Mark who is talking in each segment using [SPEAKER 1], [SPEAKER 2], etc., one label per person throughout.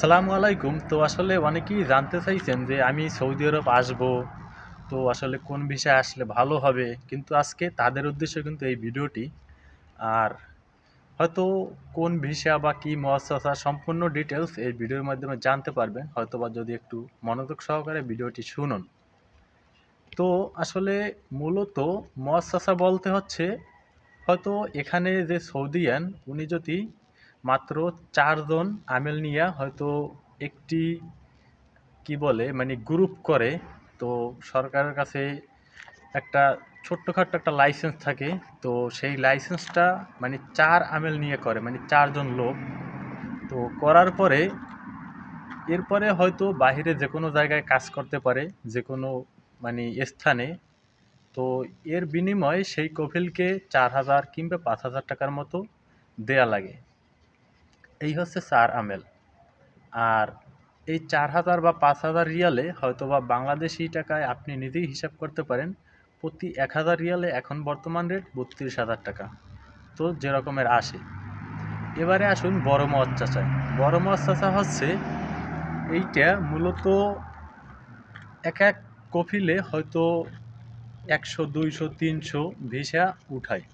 [SPEAKER 1] সালামু আলাইকুম। তো আসলে অনেকেই জানতে চাইছেন যে আমি সৌদি আরব আসব। তো আসলে কোন ভিসায় আসলে ভালো হবে? কিন্তু আজকে তাদের উদ্দেশ্যে কিন্তু এই ভিডিওটি। আর হয়তো কোন ভিসা বা কী মহাসা সম্পূর্ণ ডিটেলস এই ভিডিওর মাধ্যমে জানতে পারবেন। হয়তো বা যদি একটু মনোযোগ সহকারে ভিডিওটি শুনুন। তো আসলে মূলত মহাসা বলতে হচ্ছে, হয়তো এখানে যে সৌদিয়ান উনি যদি মাত্র চারজন আমেল নিয়ে হয়তো একটি, কি বলে মানে গ্রুপ করে। তো সরকারের কাছে একটা ছোট্টখাট্ট একটা লাইসেন্স থাকে। তো সেই লাইসেন্সটা মানে চার আমেল নিয়ে করে মানে চারজন লোক। তো করার পরে, এরপরে হয়তো বাহিরে যে কোনো জায়গায় কাজ করতে পারে, যে কোনো মানে স্থানে। তো এর বিনিময়ে সেই কফিলকে চার হাজার কিংবা পাঁচ হাজার টাকার মতো দেয়া লাগে। এই হচ্ছে চার আমেল। আর এই চার হাজার বা পাঁচ হাজার রিয়ালে হয়তো বা বাংলাদেশি টাকায় আপনি নিজেই হিসাব করতে পারেন, প্রতি এক হাজার রিয়ালে এখন বর্তমান রেট বত্রিশ হাজার টাকা। তো যেরকমের আসে। এবারে আসুন বড় মদ চাচায় বড় মদ চাচা হচ্ছে এইটা মূলত এক এক কফিলে হয়তো একশো, দুইশো, তিনশো ভিসা উঠায়।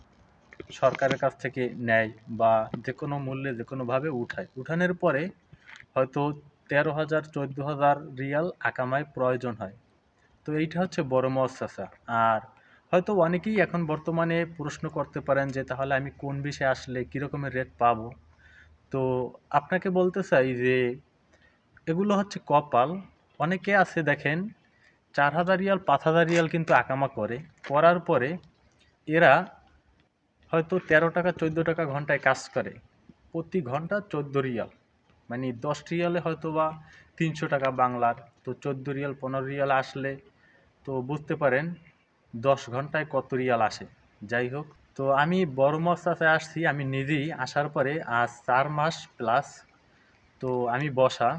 [SPEAKER 1] সরকারের কাছ থেকে নেয় বা যে কোনো মূল্যে যে কোনোভাবে উঠায়। উঠানোর পরে হয়তো তেরো হাজার, চোদ্দ হাজার রিয়াল আকামায় প্রয়োজন হয়। তো এইটা হচ্ছে বড় মহাসাসা আর হয়তো অনেকেই এখন বর্তমানে প্রশ্ন করতে পারেন যে, তাহলে আমি কোন বিষয়ে আসলে কীরকমের রেট পাবো? তো আপনাকে বলতে চাই যে, এগুলো হচ্ছে কপাল। অনেকে আছে দেখেন, চার হাজার রিয়াল, পাঁচ হাজার রিয়াল কিন্তু আকামা করে। করার পরে এরা হয়তো তেরো টাকা, চোদ্দ টাকা ঘন্টায় কাজ করে। প্রতি ঘণ্টা চোদ্দ রিয়াল। মানে দশ রিয়ালে হয়তো বা তিনশো টাকা বাংলার। তো চোদ্দ রিয়াল, পনেরো রিয়াল আসলে তো বুঝতে পারেন দশ ঘন্টায় কত রিয়াল আসে। যাই হোক, তো আমি বড় মস্তাতে আসছি, আমি নিজেই আসার পরে আজ চার মাস প্লাস তো আমি বসা।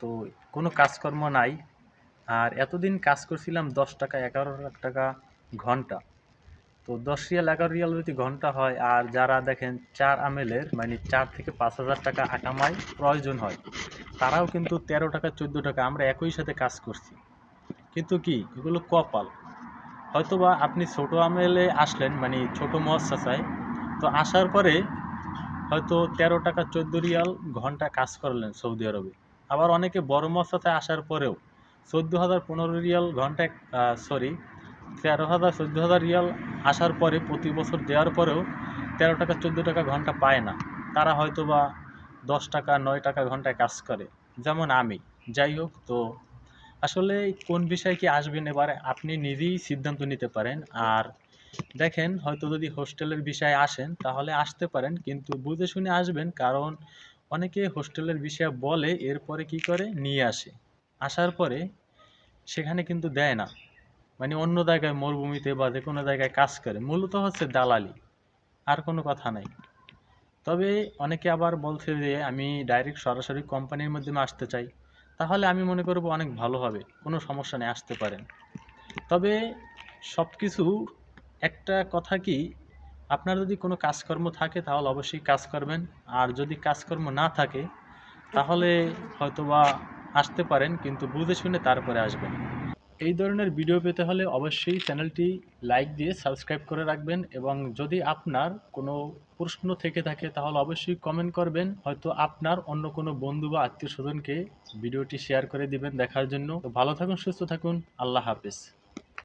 [SPEAKER 1] তো কোনো কাজকর্ম নাই। আর এতদিন কাজ করছিলাম দশ টাকা, এগারো টাকা ঘণ্টা। তো দশ রিয়াল, এগারো রিয়াল যদি ঘণ্টা হয়, আর যারা দেখেন চার আমেলের মানে চার থেকে পাঁচ হাজার টাকা আকামাই প্রয়োজন হয়, তারাও কিন্তু তেরো টাকা, চোদ্দ টাকা, আমরা একই সাথে কাজ করছি। কিন্তু কি, এগুলো কপাল। হয়তোবা আপনি ছোট আমেলে আসলেন মানে ছোট মহাশাসায় তো আসার পরে হয়তো তেরো টাকা, চোদ্দ রিয়াল ঘণ্টা কাজ করলেন সৌদি আরবে। আবার অনেকে বড় মহাশাসায় আসার পরেও চোদ্দ হাজার, পনেরো রিয়াল ঘন্টায় সরি তেরো হাজার, চোদ্দ হাজার রিয়াল আসার পরে প্রতি বছর দেওয়ার পরেও তেরো টাকা, চোদ্দ টাকা ঘণ্টা পায় না। তারা হয়তো বা দশ টাকা, নয় টাকা ঘন্টায় কাজ করে, যেমন আমি। যাই হোক, তো আসলে কোন বিষয়ে কি আসবেন এবার আপনি নিজেই সিদ্ধান্ত নিতে পারেন। আর দেখেন, হয়তো যদি হোস্টেলের বিষয়ে আসেন, তাহলে আসতে পারেন, কিন্তু বুঝে শুনে আসবেন, কারণ অনেকে হোস্টেলের বিষয়ে বলে, এরপরে কি করে? নিয়ে আসে। আসার পরে সেখানে কিন্তু দেয় না। মানে অন্য জায়গায় মরুভূমিতে বা যে কোনো জায়গায় কাজ করে, মূলত হচ্ছে দালালি, আর কোনো কথা নাই। তবে অনেকে আবার বলছে যে, আমি ডাইরেক্ট সরাসরি কোম্পানির মাধ্যমে আসতে চাই, তাহলে আমি মনে করব অনেক ভালো হবে, কোনো সমস্যা নেই, আসতে পারেন। তবে সব কিছু একটা কথা কি, আপনার যদি কোনো কাজকর্ম থাকে, তাহলে অবশ্যই কাজ করবেন, আর যদি কাজকর্ম না থাকে, তাহলে হয়তোবা আসতে পারেন, কিন্তু বুঝে শুনে তারপরে আসবেন। এই ধরনের ভিডিও পেতে হলে অবশ্যই চ্যানেলটি লাইক দিয়ে সাবস্ক্রাইব করে রাখবেন এবং যদি আপনার কোনো প্রশ্ন থেকে থাকে তাহলে অবশ্যই কমেন্ট করবেন। হয়তো আপনার অন্য কোনো বন্ধু বা আত্মীয় স্বজনকে ভিডিওটি শেয়ার করে দিবেন দেখার জন্য। ভালো থাকুন, সুস্থ থাকুন, আল্লাহ হাফেজ।